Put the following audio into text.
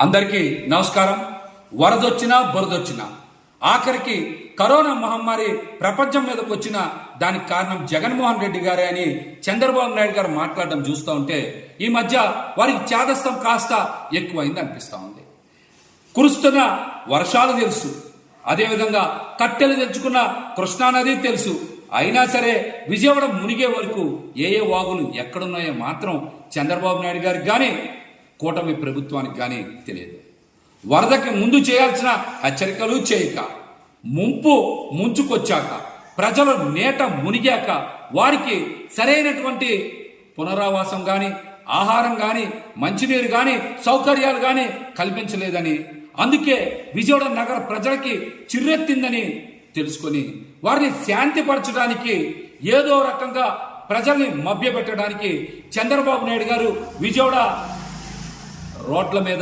అందరికీ నమస్కారం. వరదొచ్చినా బురదొచ్చినా. ఆఖరికి కరోనా మహమ్మారి ప్రపంచం మీదకి వచ్చిన దానికి కారణం జగన్మోహన్ రెడ్డి గారే అని చంద్రబాబు నాయుడు గారు మాట్లాడడం చూస్తూ ఉంటే ఈ మధ్య వారికి చేదస్తం కాస్త ఎక్కువైంది అనిపిస్తూ ఉంది. కురుస్తున్న వర్షాలు తెలుసు. అదేవిధంగా కట్టెలు తెచ్చుకున్న కృష్ణానది తెలుసు. అయినా సరే విజయవాడ మునిగే వరకు ఏ ఏ వాగులు ఎక్కడున్నాయో మాత్రం చంద్రబాబు నాయుడు గారికి కానీ కూటమి ప్రభుత్వానికి కానీ తెలియదు. వరదకి ముందు చేయాల్సిన హెచ్చరికలు చేయక ముంపు ముంచుకొచ్చాక ప్రజలు నేట మునిగాక వారికి సరైనటువంటి పునరావాసం కానీ ఆహారం కానీ మంచినీరు కానీ సౌకర్యాలు కానీ కల్పించలేదని అందుకే విజయవాడ నగర ప్రజలకి చిర్రెత్తిందని తెలుసుకొని వారిని శాంతిపరచడానికి ఏదో రకంగా ప్రజల్ని మభ్యపెట్టడానికి చంద్రబాబు నాయుడు గారు విజయవాడ రోడ్ల మీద